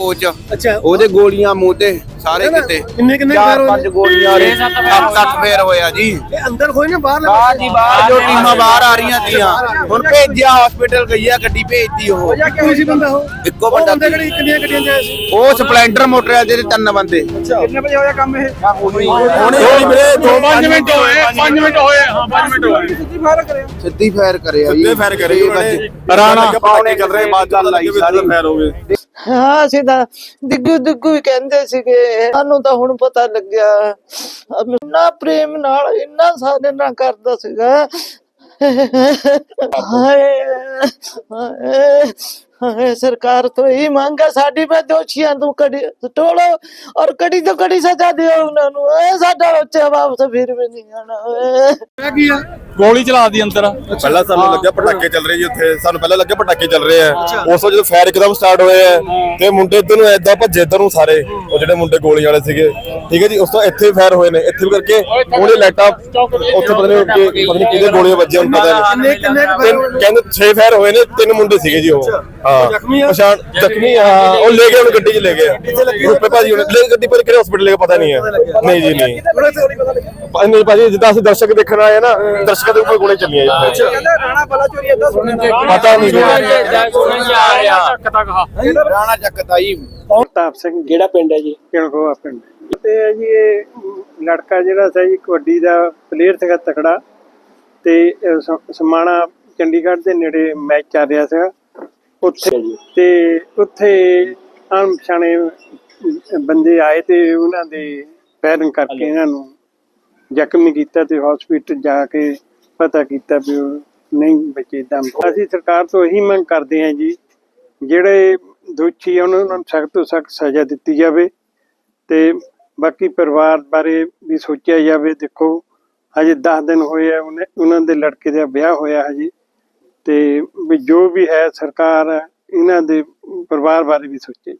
Coach. ਅੱਛਾ। ਉਹਦੇ ਗੋਲੀਆਂ ਮੂੰਹ ਤੇ। ਸਾਰੇ ਕਿਤੇ। ਕਿੰਨੇ ਕਿੰਨੇ ਚਾਰ ਫੇਰ ਪੰਜ ਗੋਲੀਆਂ ਨੇ ਸੱਤ ਅੱਠ ਫੇਰ ਹੋਇਆ ਜੀ। ਇਹ ਅੰਦਰ ਹੋਏ ਨੇ ਬਾਹਰ ਬਾਹਰ ਦੀ ਬਾਹਰ ਜੋ ਟੀਮਾਂ ਬਾਹਰ ਆ ਰਹੀਆਂ ਤੀਆਂ ਹੁਣ ਭੇਜਿਆ ਹਸਪੀਟਲ ਗਈ ਆ ਗੱਡੀ ਭੇਜਤੀ ਉਹ। ਕੋਈ ਸੀ ਬੰਦਾ ਉਹ? ਇੱਕੋ ਬੰਦਾ ਬੰਦੇ ਕਿਹੜੀ ਕਿੰਨੀਆਂ ਗੱਡੀਆਂ ਆਏ ਸੀ? ਉਹ ਸਪਲੈਂਡਰ ਮੋਟਰਸਾਈਕਲ ਦੇ ਤਿੰਨ ਬੰਦੇ। ਕਿੰਨੇ ਵਜੇ ਹੋਇਆ ਕੰਮ ਇਹ? ਹੁਣ ਵੀਰੇ 5 ਮਿੰਟ ਹੋਏ 5 ਮਿੰਟ ਹੋਏ। ਹਾਂ 5 ਮਿੰਟ ਹੋਏ। ਸਿੱਧੀ ਫਾਇਰ ਕਰਿਆ। ਜੀ। ਸਿੱਧੇ ਫਾਇਰ ਕਰੇ ਛੇ ਉਹਨਾਂ ਨੇ ਵਜੇ। ਰਾਣਾ। ਪਾਉਣੇ ਚੱਲ ਰਹੇ ਬਾਅਦ ਗੱਲ ਆਈ ਸਾਰੀ। ਫਾਇਰ ਹੋ ਗਏ। ਹਾਂ ਤਾਂ ਦਿੱਗੂ ਦਿੱਗੂ ਕਹਿੰਦੇ ਸੀਗੇ। ਸਾਨੂੰ ਤਾਂ ਹੁਣ ਪਤਾ ਲੱਗਿਆ। ਨਾ ਪ੍ਰੇਮ ਨਾਲ ਇੰਨਾ ਸਾਡੇ ਨਾਲ ਕਰਦਾ ਸੀਗਾ। ਹਾਏ। ਹਾਏ ਹਾਏ ਸਰਕਾਰ ਤੋਂ ਇਹ ਮੰਗ ਹੈ ਸਾਡੀ ਮੈਂ ਦੋਸ਼ੀਆਂ ਨੂੰ ਕੜੀ ਟੋਲੋ ਔਰ ਕੜੀ ਤੋਂ ਕੜੀ ਸਜ਼ਾ ਦਿਓ ਉਹਨਾਂ ਨੂੰ। ਏ ਸਾਡਾ ਬੱਚਾ ਵਾਪਸ ਫਿਰ ਵੀ ਨਹੀਂ ਆਣਾ ਏ ਕੀ ਆ। ਗੋਲੀ ਚਲਾ ਦੀ ਅੰਦਰ। ਪਹਿਲਾਂ ਸਾਨੂੰ ਲੱਗਿਆ ਪਟਾਕੇ ਚੱਲ ਰਹੇ ਜੀ ਉੱਥੇ। ਸਾਨੂੰ ਪਹਿਲਾਂ ਲੱਗਿਆ ਪਟਾਕੇ ਚੱਲ ਰਹੇ ਆ। ਉਸ ਤੋਂ ਜਦੋਂ ਫਾਇਰ ਇੱਕਦਮ ਸਟਾਰਟ ਹੋਏ ਆ ਤੇ ਮੁੰਡੇ ਇੱਧਰ ਨੂੰ ਐਦਾਂ ਭੱਜੇ ਇੱਧਰ ਨੂੰ ਸਾਰੇ। ਉਹ ਜਿਹੜੇ ਮੁੰਡੇ ਗੋਲੀ ਵਾਲੇ ਸੀਗੇ। ਠੀਕ ਹੈ ਜੀ ਉਸ ਤੋਂ ਇੱਥੇ ਫਾਇਰ ਹੋਏ ਨੇ। ਇੱਥੇ ਵੀ ਕਰਕੇ ਉਹਨੇ ਲਾਈਟਾਂ ਉੱਥੇ ਪਤਾ ਨਹੀਂ ਕਿ ਪਤਾ ਨਹੀਂ ਕਿਹਦੇ ਗੋਲੀਆਂ ਵੱਜੀਆਂ ਉਹਨਾਂ ਦਾ? ਕਹਿੰਦੇ 6 ਫਾਇਰ ਹੋਏ ਨੇ ਤਿੰਨ ਮੁੰਡੇ ਸੀਗੇ ਜੀ ਉਹ। ਹਾਂ। ਜ਼ਖਮੀ ਆ? ਪਛਾਣ ਜ਼ਖਮੀ ਆ ਹਾਂ, ਉਹ ਲੈ ਗਏ ਉਹਨੂੰ ਗੱਡੀ 'ਚ ਲੈ ਗਏ ਰੁਪਏ ਭਾਜੀ ਉਹਨੇ ਲੈ ਗੱਡੀ ਪਰ ਕਿਹੜੇ ਹਸਪੀਟਲ ਲੈ ਕੇ ਪਤਾ ਨਹੀਂ ਹੈ। ਨਹੀਂ ਜੀ ਨਹੀਂ। ਨਹੀਂ ਭਾਜੀ ਜਿੱਦਾਂ ਅਸੀਂ ਦਰਸ਼ਕ ਦੇਖਣ ਆਏ ਨਾ ਦਰਸ਼ਕਾਂ ਦੇ ਉੱਪਰ ਗੋਲੇ ਚੱਲੀਆਂ ਜੀ। ਕਹਿੰਦਾ ਰਾਣਾ ਬਲਾ ਚੋਰੀ ਏਦਾਂ ਸੁਣਨ ਪਤਾ ਨਹੀਂ ਜੀ। ਰਾਣਾ ਚੱਕਤਾ ਜੀ। ਪ੍ਰਤਾਪ ਸਿੰਘ ਕਿਹੜਾ ਪਿੰਡ ਹੈ ਜੀ? ਕਿਣਕੋਆ ਪਿੰਡ। ਤੇ ਹੈ ਜੀ ਇਹ ਲੜਕਾ ਜਿਹੜਾ ਸੀ ਜੀ ਕਬੱਡੀ ਦਾ ਪਲੇਅਰ ਸੀਗਾ ਤਕੜਾ। ਤੇ ਸਮਾਣਾ ਚੰਡੀਗੜ੍ਹ ਦੇ ਨੇੜੇ ਮੈਚ ਚੱਲ ਰਿਹਾ ਸੀਗਾ। ਉੱਥੇ ਤੇ ਉੱਥੇ ਅਣਪਛਾਣੇ ਬੰਦੇ ਆਏ ਤੇ ਉਹਨਾਂ ਦੇ ਫਾਇਰਿੰਗ ਕਰਕੇ ਇਹਨਾਂ ਨੂੰ ਜ਼ਖਮੀ ਕੀਤਾ ਤੇ ਹਸਪੀਟਲ ਜਾ ਕੇ ਪਤਾ ਕੀਤਾ ਵੀ ਨਹੀਂ ਬਚੇ ਦਮ ਅਸੀਂ ਸਰਕਾਰ ਤੋਂ ਇਹੀ ਮੰਗ ਕਰਦੇ ਹਾਂ ਜੀ ਜਿਹੜੇ ਦੋਸ਼ੀ ਉਹਨਾਂ ਨੂੰ ਸਖਤ ਤੋਂ ਸਖਤ ਸਜ਼ਾ ਦਿੱਤੀ ਜਾਵੇ ਤੇ ਬਾਕੀ ਪਰਿਵਾਰ ਬਾਰੇ ਵੀ ਸੋਚਿਆ ਜਾਵੇ। ਦੇਖੋ ਹਜੇ 10 ਦਿਨ ਹੋਏ ਆ ਉਹਨੇ- ਉਹਨਾਂ ਦੇ ਲੜਕੇ ਦਾ ਵਿਆਹ ਹੋਇਆ ਹਜੇ। ਤੇ ਵੀ ਜੋ ਵੀ ਹੈ ਸਰਕਾਰ ਇਹਨਾਂ ਦੇ ਪਰਿਵਾਰ ਬਾਰੇ ਵੀ ਸੋਚੇ।